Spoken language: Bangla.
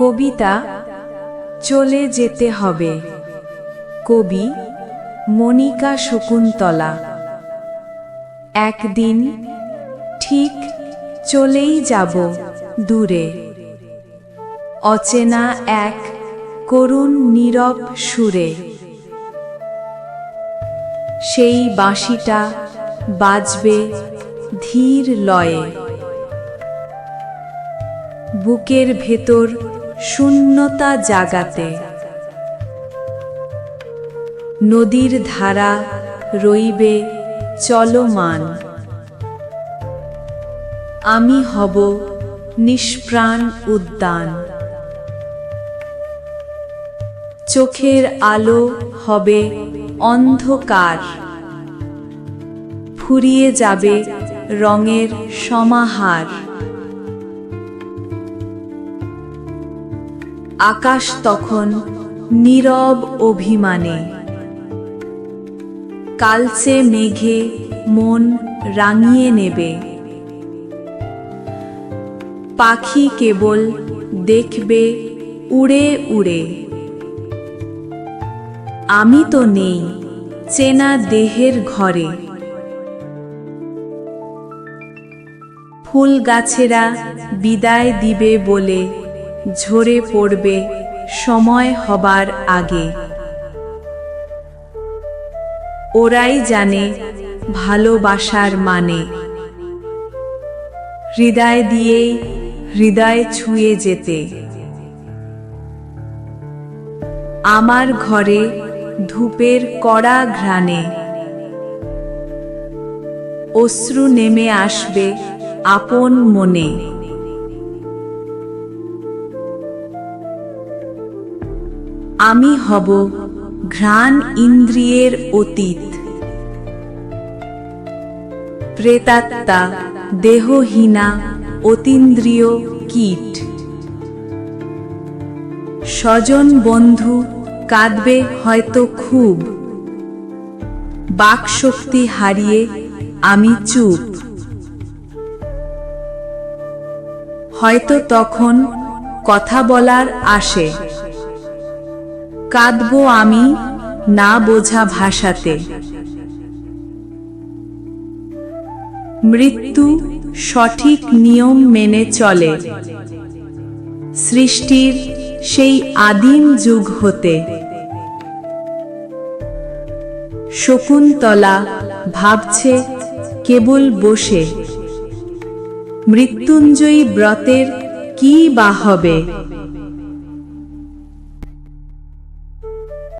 কবিতা চলে যেতে হবে। কবি মনিকা শকুন্তলা। একদিন ঠিক চলেই যাব দূরে। অচেনা এক করুণ নীরব সুরে। সেই বাঁশিটা বাজবে ধীর লয়ে। বুকের ভেতর শূন্যতা জাগাতে। নদীর ধারা রইবে চলমান। আমি হব নিষ্প্রাণ উদ্যান। চোখের আলো হবে অন্ধকার। ফুরিয়ে যাবে রঙের সমাহার। আকাশ তখন নীরব অভিমানে। কালচে মেঘে মন রাঙিয়ে নেবে। পাখি কেবল দেখবে উড়ে উড়ে। আমি তো নেই চেনা দেহের ঘরে। ফুল গাছেরা বিদায় দিবে বলে ঝরে পড়বে সময় হবার আগে। ওরাই জানে ভালোবাসার মানে। হৃদয় দিয়েই হৃদয় ছুঁয়ে যেতে। আমার ঘরে ধূপের কড়া ঘ্রাণে। অশ্রু নেমে আসবে আপন মনে। আমি হব ঘ্রাণ ইন্দ্রিয়ের অতীত। প্রেতাত্মা, দেহহীনা, অতীন্দ্রিয় কীট। স্বজন বন্ধু, কাঁদবে হয়তো খুব। বাকশক্তি হারিয়ে আমি চুপ। হয়তো তখন কথা বলার আসে। কাঁদব আমি না বোঝা ভাষাতে। মৃত্যু সঠিক নিয়ম মেনে চলে। সৃষ্টির সেই আদিম যুগ হতে। শকুন্তলা ভাবছে কেবল বসে। মৃত্যুঞ্জয়ী ব্রতের কি বা হবে?